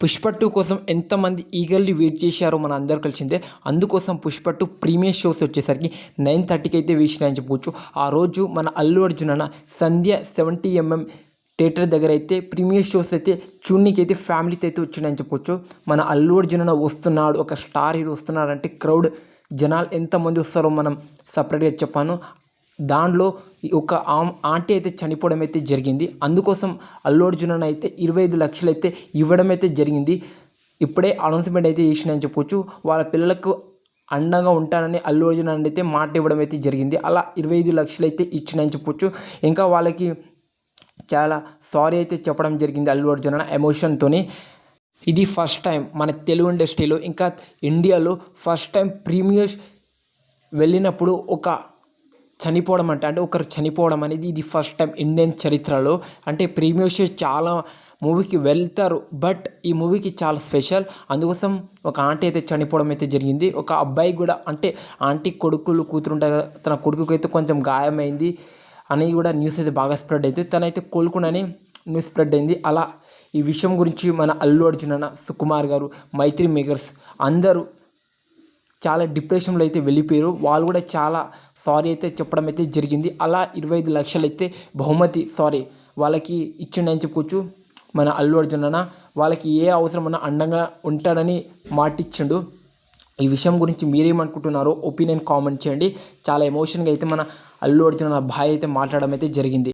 Pushpa two కోసం ఎంతమంది eagerly wait చేశారో మన అందరు కలిసిందే. అందుకోసం పుష్ప టూ ప్రీమియర్ షోస్ వచ్చేసరికి నైన్ థర్టీకి అయితే వేసినాయని చెప్పవచ్చు ఆ రోజు మన అల్లు అర్జున్ అన్న సంధ్య సెవెంటీ ఎంఎం థియేటర్ దగ్గర అయితే ప్రీమియర్ షోస్ అయితే చూడనీకి అయితే ఫ్యామిలీతో అయితే వచ్చినాయని చెప్పొచ్చు. మన అల్లు అర్జున్ అన్న వస్తున్నాడు ఒక స్టార్ హీరో వస్తున్నాడు అంటే క్రౌడ్ జనాలు ఎంతమంది వస్తారో మనం సపరేట్గా చెప్పాను. దాంట్లో ఒక ఆంటీ అయితే చనిపోవడం అయితే జరిగింది. అందుకోసం అల్లు అర్జున్ అయితే ఇరవై ఐదు లక్షలు అయితే ఇవ్వడం అయితే జరిగింది. ఇప్పుడే అనౌన్స్మెంట్ అయితే చేసినని చెప్పొచ్చు. వాళ్ళ పిల్లలకు అండంగా ఉంటానని అల్లు అర్జున్ అయితే మాట ఇవ్వడం అయితే జరిగింది. అలా ఇరవై ఐదు లక్షలు అయితే ఇచ్చినని చెప్పొచ్చు. ఇంకా వాళ్ళకి చాలా సారీ అయితే చెప్పడం జరిగింది అల్లు అర్జున్ అన్న ఎమోషన్తోని ఇది ఫస్ట్ టైం మన తెలుగు ఇండస్ట్రీలో ఇంకా ఇండియాలో ఫస్ట్ టైం ప్రీమియర్స్ వెళ్ళినప్పుడు ఒక చనిపోవడం అంటే అంటే ఒకరు చనిపోవడం అనేది ఇది ఫస్ట్ టైం ఇండియన్ చరిత్రలో. అంటే ప్రీమియర్ షో చాలా మూవీకి వెళ్తారు బట్ ఈ మూవీకి చాలా స్పెషల్ అందుకోసం ఒక ఆంటీ అయితే చనిపోవడం అయితే జరిగింది. ఒక అబ్బాయి కూడా అంటే ఆంటీ కొడుకులు కూతురు కదా తన కొడుకుకి అయితే కొంచెం గాయమైంది అని కూడా న్యూస్ అయితే బాగా స్ప్రెడ్ అవుతుంది తనైతే కోలుకునని న్యూస్ స్ప్రెడ్ అయింది. అలా ఈ విషయం గురించి మన అల్లు అర్జున్ అన్న సుకుమార్ గారు మైత్రి మేకర్స్ అందరూ చాలా డిప్రెషన్లో అయితే వెళ్ళిపోయారు. వాళ్ళు కూడా చాలా సారీ అయితే చెప్పడం అయితే జరిగింది. అలా ఇరవై ఐదు లక్షలు అయితే బహుమతి సారీ వాళ్ళకి ఇచ్చిండని చెప్పుకోవచ్చు. మన అల్లు అర్జున్ అన్న వాళ్ళకి ఏ అవసరం ఉన్నా అండంగా ఉంటాడని మాటిచ్చిండు. ఈ విషయం గురించి మీరేమనుకుంటున్నారో ఒపీనియన్ కామెంట్ చేయండి. చాలా ఎమోషన్గా అయితే మన అల్లు అర్జున్ అన్న భాయ్ అయితే మాట్లాడడం అయితే జరిగింది.